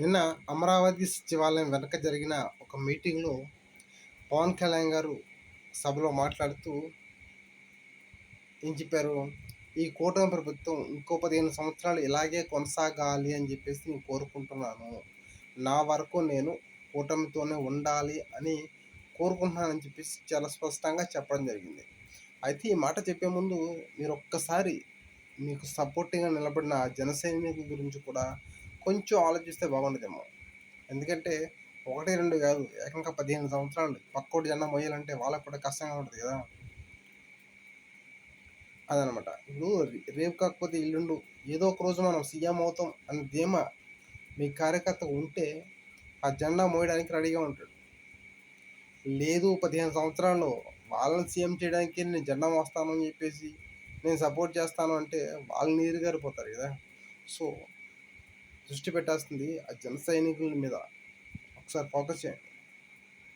నిన్న అమరావతి సచివాలయం వెనక జరిగిన ఒక మీటింగ్లో పవన్ కళ్యాణ్ గారు సభలో మాట్లాడుతూ ఏం చెప్పారు? ఈ కూటమి ప్రభుత్వం ఇంకో పదిహేను సంవత్సరాలు ఇలాగే కొనసాగాలి అని చెప్పేసి నేను కోరుకుంటున్నాను. నా వరకు నేను కూటమితోనే ఉండాలి అని కోరుకుంటున్నానని చెప్పేసి చాలా స్పష్టంగా చెప్పడం జరిగింది. అయితే ఈ మాట చెప్పే ముందు మీరు ఒక్కసారి మీకు సపోర్టింగ్గా నిలబడిన జన గురించి కూడా కొంచెం ఆలోచిస్తే బాగుండదేమో. ఎందుకంటే ఒకటి రెండు కాదు ఏకంగా పదిహేను సంవత్సరాలు పక్కోటి జెండా మోయాలంటే వాళ్ళకు కూడా కష్టంగా ఉంటుంది కదా. అదనమాట. ఇప్పుడు రేపు కాకపోతే ఇల్లుండు. ఏదో ఒక రోజు మనం సీఎం అవుతాం అనే ధీమా మీ కార్యకర్త ఉంటే ఆ జెండా మోయడానికి రెడీగా ఉంటాడు. లేదు పదిహేను సంవత్సరాల్లో వాళ్ళని సీఎం చేయడానికి నేను జెండా మోస్తాను అని చెప్పేసి నేను సపోర్ట్ చేస్తాను అంటే వాళ్ళు నీరు గారిపోతారు కదా. సో దృష్టి పెట్టాల్సింది ఆ జన సైనికుల మీద. ఒకసారి ఫోకస్ చేయండి.